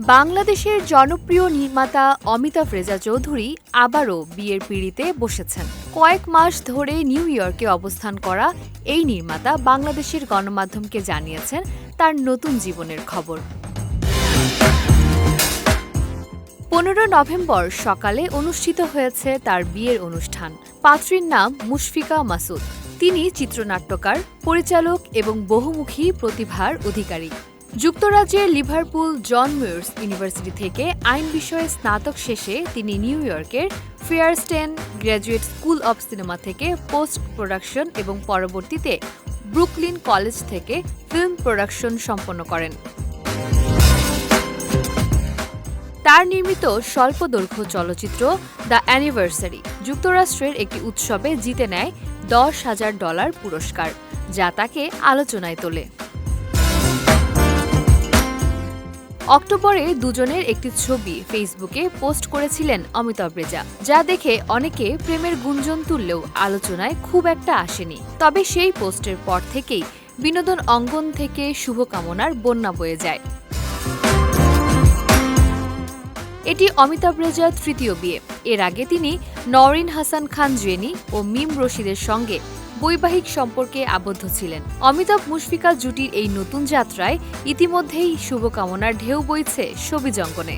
বাংলাদেশের জনপ্রিয় নির্মাতা অমিতাভ রেজা চৌধুরী আবারও বিয়ের পিড়িতে বসেছেন। কয়েক মাস ধরে নিউ ইয়র্কে অবস্থান করা এই নির্মাতা বাংলাদেশের গণমাধ্যমকে জানিয়েছেন তার নতুন জীবনের খবর। পনেরো নভেম্বর সকালে অনুষ্ঠিত হয়েছে তার বিয়ের অনুষ্ঠান। পাত্রীর নাম মুশফিকা মাসুদ। তিনি চিত্রনাট্যকার, পরিচালক এবং বহুমুখী প্রতিভার অধিকারী। যুক্তরাজ্যের লিভারপুল জন মিউর্স ইউনিভার্সিটি থেকে আইন বিষয়ে স্নাতক শেষে তিনি নিউ ইয়র্কের Feirstein graduate school of cinema থেকে পোস্ট প্রোডাকশন এবং পরবর্তীতে ব্রুকলিন কলেজ থেকে ফিল্ম প্রোডাকশন সম্পন্ন করেন। তার নির্মিত স্বল্পদৈর্ঘ্য চলচ্চিত্র দ্য অ্যানিভার্সারি যুক্তরাষ্ট্রের একটি উৎসবে জিতে নেয় দশ হাজার ডলার পুরস্কার, যা তাকে আলোচনায় তোলে। অক্টোবরে দুজনের একটি ছবি ফেসবুকে পোস্ট করেছিলেন অমিতাভ রেজা, যা দেখে অনেকে প্রেমের গুঞ্জন তুললেও আলোচনায় খুব একটা আসেনি। তবে সেই পোস্টের পর থেকেই বিনোদন অঙ্গন থেকে শুভকামনার বন্যা বয়ে যায়। এটি অমিতাভ রেজার তৃতীয় বিয়ে। এর আগে তিনি নওরিন হাসান খান, জেনি ও মিম রশিদের সঙ্গে বৈবাহিক সম্পর্কে আবদ্ধ ছিলেন। অমিতাভ মুশফিকা জুটির এই নতুন যাত্রায় ইতিমধ্যেই শুভকামনার ঢেউ বইছে ছবি জঙ্গনে।